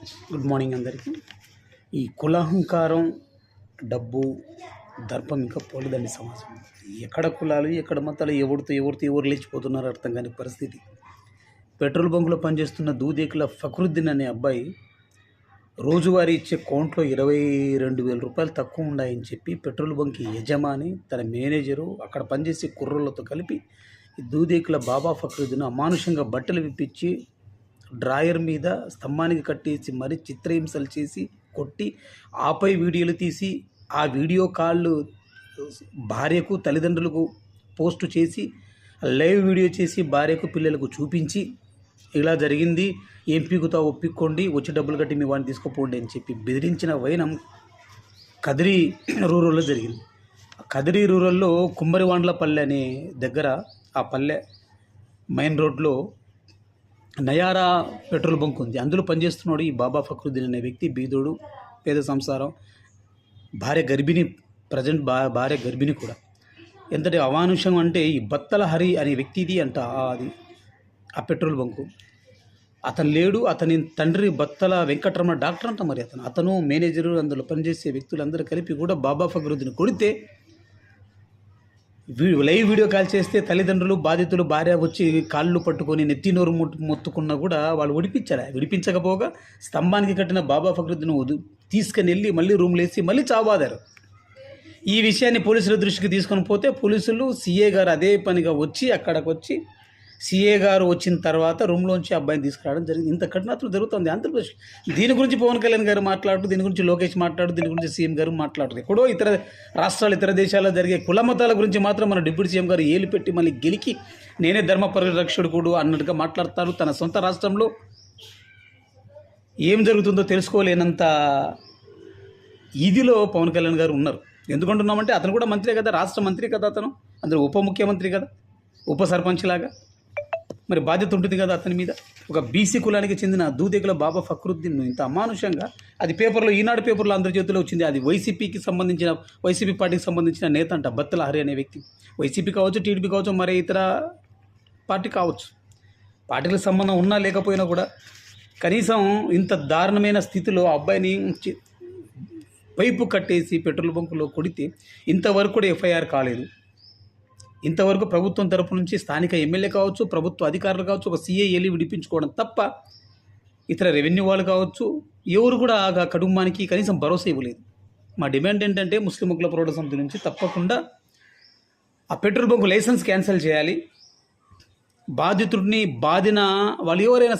Good morning అందరికీ. ఈ కులహంకారం డబ్బు దర్పం ఇంకా పోలేదండి సమాజం. ఎక్కడ కులాలు ఎక్కడ మతాలు ఎవరితో ఎవరితో ఎవరు లేచిపోతున్నారు అర్థం కాని పరిస్థితి. పెట్రోల్ బంకులో పనిచేస్తున్న దూదేకుల ఫక్రుద్దీన్ అనే అబ్బాయి రోజువారీ ఇచ్చే కౌంట్లో ఇరవై రెండు వేల రూపాయలు తక్కువ ఉన్నాయని చెప్పి పెట్రోల్ బంక్ యజమాని తన మేనేజరు అక్కడ పనిచేసే కుర్రోళ్ళతో కలిపి దూదేకుల బాబా ఫక్రుద్దీన్ అమానుషంగా బట్టలు విప్పించి డ్రాయర్ మీద స్తంభానికి కట్టేసి మరి చిత్రహింసలు చేసి కొట్టి ఆపై వీడియోలు తీసి ఆ వీడియో కాళ్ళు భార్యకు తల్లిదండ్రులకు పోస్టు చేసి లైవ్ వీడియో చేసి భార్యకు పిల్లలకు చూపించి ఇలా జరిగింది. ఎంపీకుతో పీకుతావో ఒప్పిక్కోండి వచ్చి డబ్బులు కట్టి మీ వాడిని తీసుకుపోండి అని చెప్పి బెదిరించిన వైనం కదిరి రూరల్లో జరిగింది. కదిరి రూరల్లో కుమ్మరివాండ్లపల్లె అనే దగ్గర ఆ పల్లె మెయిన్ రోడ్లో నయారా పెట్రోల్ బంక్ ఉంది. అందులో పనిచేస్తున్నాడు ఈ బాబా ఫక్రుద్దీన్ అనే వ్యక్తి బీదోడు పేద సంసారం భార్య గర్భిణి ప్రజెంట్ భా భార్య గర్భిణి కూడా. ఎంతటి అవానుషం అంటే ఈ బత్తల హరి అనే వ్యక్తిది అంట. అది ఆ పెట్రోల్ బంకు. అతను లేడు అతని తండ్రి బత్తల వెంకటరమణ డాక్టర్ అంట మరి అతను. అతను మేనేజరు అందులో పనిచేసే వ్యక్తులందరూ కలిపి కూడా బాబా ఫక్రుద్దీన్ కొడితే లైవ్ వీడియో కాల్ చేస్తే తల్లిదండ్రులు బాధితులు భార్య వచ్చి కాళ్ళు పట్టుకొని నెత్తి నోరు మొత్తుకున్నా కూడా వాళ్ళు విడిపించారు విడిపించకపోగా స్తంభానికి కట్టిన బాబా ఫక్రుద్దీన్ వదు తీసుకుని వెళ్ళి మళ్ళీ రూమ్లో వేసి మళ్ళీ చావాదారు. ఈ విషయాన్ని పోలీసుల దృష్టికి తీసుకొని పోతే పోలీసులు సీఏ గారు అదే పనిగా వచ్చి అక్కడికి వచ్చి సీఏ గారు వచ్చిన తర్వాత రూమ్లోంచి అబ్బాయిని తీసుకురావడం జరిగింది. ఇంత కఠినత్వం జరుగుతుంది ఆంధ్రప్రదేశ్. దీని గురించి పవన్ కళ్యాణ్ గారు మాట్లాడుతూ దీని గురించి లోకేష్ మాట్లాడు దీని గురించి సీఎం గారు మాట్లాడుతూ ఎక్కడో ఇతర రాష్ట్రాలు ఇతర దేశాల్లో జరిగే కుల మతాల గురించి మాత్రం మన డిప్యూటీ సీఎం గారు ఏలు పెట్టి మళ్ళీ గెలికి నేనే ధర్మ పరిరక్షకుడు అన్నట్టుగా మాట్లాడతారు. తన సొంత రాష్ట్రంలో ఏం జరుగుతుందో తెలుసుకోలేనంత ఇదిలో పవన్ కళ్యాణ్ గారు ఉన్నారు. ఎందుకంటున్నామంటే అతను కూడా మంత్రి కదా రాష్ట్ర మంత్రి కదా అతను. అందులో ఉప ముఖ్యమంత్రి కదా ఉప సర్పంచ్ లాగా. మరి బాధ్యత ఉంటుంది కదా అతని మీద? ఒక బీసీ కులానికి చెందిన దూదేగుల బాబా ఫక్రుద్దీన్ ఇంత అమానుషంగా అది పేపర్లో ఈనాడు పేపర్లో అందరి చేతిలో వచ్చింది. అది వైసీపీకి సంబంధించిన వైసీపీ పార్టీకి సంబంధించిన నేత అంట బత్తల హరి అనే వ్యక్తి. వైసీపీ కావచ్చు టీడీపీ కావచ్చు మరి ఇతర పార్టీ కావచ్చు. పార్టీలకు సంబంధం ఉన్నా లేకపోయినా కూడా కనీసం ఇంత దారుణమైన స్థితిలో అబ్బాయిని పైపు కట్టేసి పెట్రోల్ బంకులో కొడితే ఇంతవరకు కూడా ఎఫ్ఐఆర్ కాలేదు. ఇంతవరకు ప్రభుత్వం తరపు నుంచి స్థానిక ఎమ్మెల్యే కావచ్చు ప్రభుత్వ అధికారులు కావచ్చు ఒక సీఏ విడిపించుకోవడం తప్ప ఇతర రెవెన్యూ వాళ్ళు కావచ్చు ఎవరు కూడా ఆ కుటుంబానికి కనీసం భరోసా ఇవ్వలేదు. మా డిమాండ్ ఏంటంటే ముస్లిం ముగ్గుల ప్రోడ సమితి నుంచి తప్పకుండా ఆ పెట్రోల్ బంకు లైసెన్స్ క్యాన్సిల్ చేయాలి. బాధితుడిని బాధిన వాళ్ళు ఎవరైనా